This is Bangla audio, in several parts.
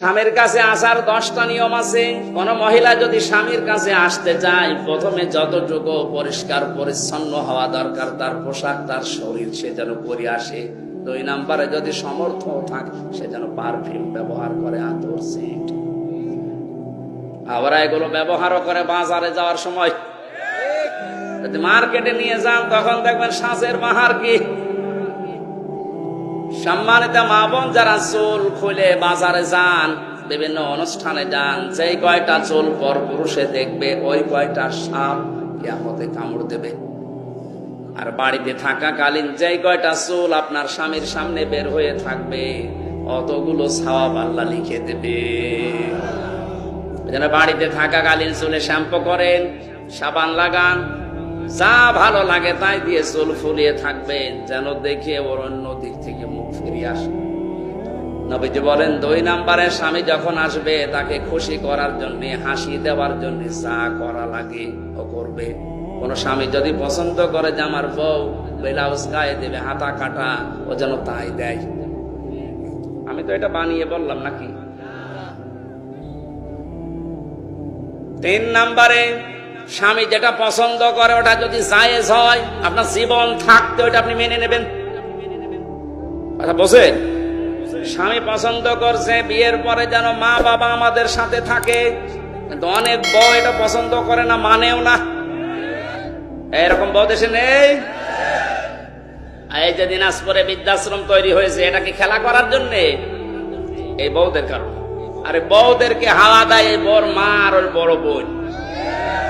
স্বামীর কাছে আসার দশটা নিয়ম আছে। কোন মহিলা যদি স্বামীর কাছে আসতে চায়, প্রথমে যতটুকু পরিষ্কার, পরিচ্ছন্ন হওয়া দরকার, তার পোশাক, তার শরীর, সে যেন পরে আসে। দুই নাম্বারে যদি সমর্থ থাকে, সে যেন পারফিউম ব্যবহার করে, আতর সেন্ট আবার এগুলো ব্যবহারও করে বাজারে যাওয়ার সময়। যদি মার্কেটে নিয়ে যান তখন দেখবেন সাজের বাহার কি? সম্মানিত মা বোন যারা চুল খুলে বাজারে যান, বিভিন্ন অনুষ্ঠানে যান, যেই কয়টা চুল পর পুরুষে দেখবে, ওই কয়টা সাপ কেমতে কামড় দেবে। আর বাড়িতে থাকাকালীন যেই কয়টা চুল আপনার স্বামীর সামনে বের হয়ে থাকবে, অতগুলো ছাওয়া পাল্লা লিখে দেবে। যেন বাড়িতে থাকাকালীন চুলে শ্যাম্পু করেন, সাবান লাগান, যা ভালো লাগে তাই দিয়ে চুল ফুলিয়ে থাকবেন, যেন দেখে ওর অন্য দিক থেকে নবীজি বলেন, দুই নাম্বারে স্বামী যখন আসবে, তাকে খুশি করার জন্য, হাসি দেওয়ার জন্য যা করা লাগে ও করবে। কোন স্বামী যদি পছন্দ করে যে আমার বউ ব্লাউজ গায়ে দেবে, হাতা কাটা, ও যেন তাই দেয়। আমি তো এটা বানিয়ে বললাম নাকি? তিন নাম্বারে স্বামী যেটা পছন্দ করে, ওটা যদি জায়েজ হয়, আপনার জীবন থাকতে ওটা আপনি মেনে নেবেন। কথা স্বামী পছন্দ করছে, বিয়ের পরে যেন মা বাবা আমাদের সাথে থাকে। কিন্তু অনেক বউ এটা পছন্দ করে না, মানেও না। এরকম বউ দেশে নেই? এই যে দিনাজপুরে বৃদ্ধাশ্রম তৈরি হয়েছে, এটা কি খেলা করার জন্য? এই বউদের কারণ। আরে বউদেরকে হাওয়া দেয় এই বড় মা আর ওর বড় বোন।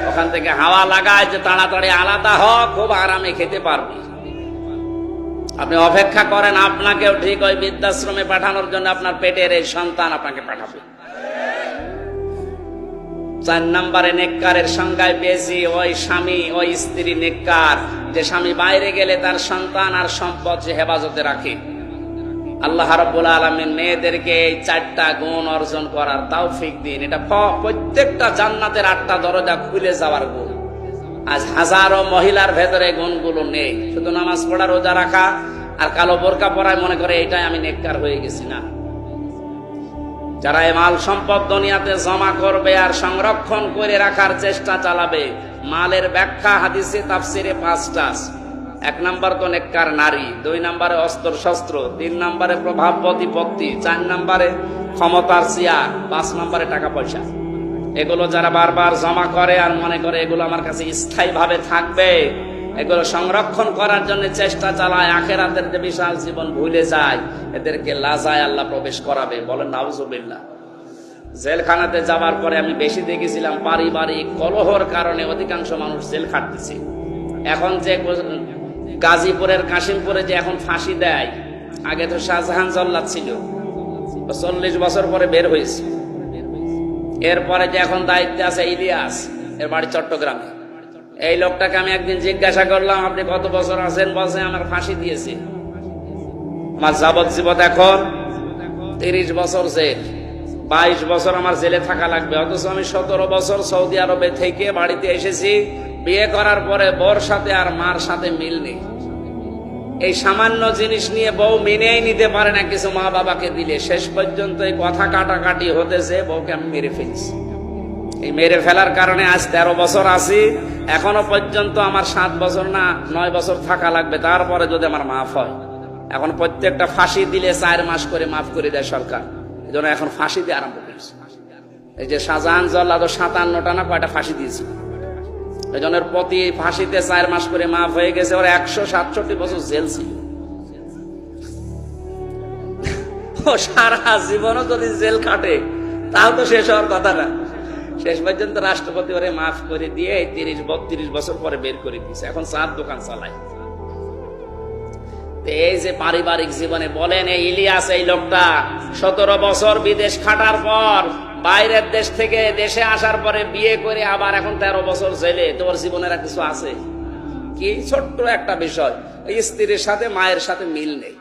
ওখান থেকে হাওয়া লাগায় যে তাড়াতাড়ি আলাদা হ, খুব আরামে খেতে পারবি। আপনি অপেক্ষা করেন, আপনাকেও ঠিক ওই বৃদ্ধাশ্রমে পাঠানোর জন্য আপনার পেটের এই সন্তান আপনাকে পাঠাবে। চার নম্বরে নেককারের সংজ্ঞায় পেয়েছি, ওই স্বামী, ওই স্ত্রী নেককার, যে স্বামী বাইরে গেলে তার সন্তান আর সম্পদ সে হেফাজতে রাখে। আল্লাহ রাব্বুল আলামিন মেয়েদেরকে এই চারটা গুণ অর্জন করার তৌফিক দিন। এটা প্রত্যেকটা জান্নাতের আটটা দরজা খুলে যাওয়ার গুণ। আজ হাজারো মহিলার ভেতরে গুণগুলো নেই। শুধু নামাজ পড়া, রোজা রাখা আর কালো বোরকা পরায় মনে করে এটাই আমি নেককার হয়ে গেছি না। যারা মাল সম্পদ দুনিয়াতে জমা করবে আর সংরক্ষণ করে রাখার চেষ্টা চালাবে, মালের ব্যাখ্যা হাদিসে, তাফসিরে পাঁচটা। এক নাম্বার তো নেককার নারী, দুই নাম্বারে অস্ত্র শস্ত্র, তিন নাম্বারে প্রভাব প্রতিপত্তি চার নাম্বারে ক্ষমতার চেয়ার, পাঁচ নাম্বারে টাকা পয়সা। এগুলো যারা বারবার জমা করে আর মনে করে এগুলো আমার কাছে স্থায়ীভাবে থাকবে, এগুলো সংরক্ষণ করার জন্য চেষ্টা চালায়, আখেরাতের যে বিশাল জীবন ভুলে যায়, এদেরকে লাজায় আল্লাহ প্রবেশ করাবে। বলেন, নাউজুবিল্লাহ। জেলখানাতে যাবার পরে আমি বেশি দেখেছিলাম পারিবারিক কলহর কারণে অধিকাংশ মানুষ জেল খাটতেছে। এখন যে গাজীপুরের কাশিমপুরে যে এখন ফাঁসি দেয়, আগে তো শাহজাহান জল্লাদ ছিল। চল্লিশ বছর পরে বের হয়েছে। এরপরে যে এখন দায়িত্বে আছে ইলিয়াস, এর বাড়ি চট্টগ্রামে। এই লোকটাকে আমি একদিন জিজ্ঞাসা করলাম, আপনি কত বছর আছেন? বলছে আমার ফাঁসি দিয়েছে। আমার যাবজ্জীবন এখন তিরিশ বছর জেল। বাইশ বছর আমার জেলে থাকা লাগবে। অথচ আমি সতেরো বছর সৌদি আরবে থেকে বাড়িতে এসেছি। বিয়ে করার পরে বর সাথে আর মার সাথে মিল নেই। এই সামান্য জিনিস নিয়ে বউ মেনেই নিতে পারে না, কিছু মা বাবাকে দিলে। শেষ পর্যন্ত এই কথা কাটাকাটি হতেছে, বউকে আমি মেরে ফেলছি। এই মেরে ফেলার কারণে আজ তেরো বছর আছি। এখনও পর্যন্ত আমার সাত বছর না, নয় বছর থাকা লাগবে। তারপরে যদি আমার মাফ হয়। এখন প্রত্যেকটা ফাঁসি দিলে চার মাস করে মাফ করে দেয় সরকার। এই জন্য এখন ফাঁসি দিয়ে আরম্ভ করেছে। এই যে শাহজাহান জল্লাদ সাতান্নটা না কয়টা ফাঁসি দিয়েছিল ওর প্রতি ফাঁসিতে চার মাস করে মাফ হয়ে গেছে, ওর একশো সাতষট্টি বছর জেল ছিল। সারা জীবনও যদি জেল কাটে তাও তো শেষ হওয়ার কথা না। শেষ পর্যন্ত রাষ্ট্রপতি ওরে মাফ করে দিয়ে তিরিশ বত্রিশ বছর পরে বের করে দিয়েছে। এখন চার দোকান চালায়। এই যে পারিবারিক জীবনে বলেন, এই ইলিয়াস, এই লোকটা সতেরো বছর বিদেশ খাটার পর বাইরের দেশ থেকে দেশে আসার পরে বিয়ে করে আবার এখন তেরো বছর জেলে। তোমার জীবনের কিছু আছে? কি? ছোট্ট একটা বিষয়। স্ত্রীর সাথে, মায়ের সাথে মিল নেই।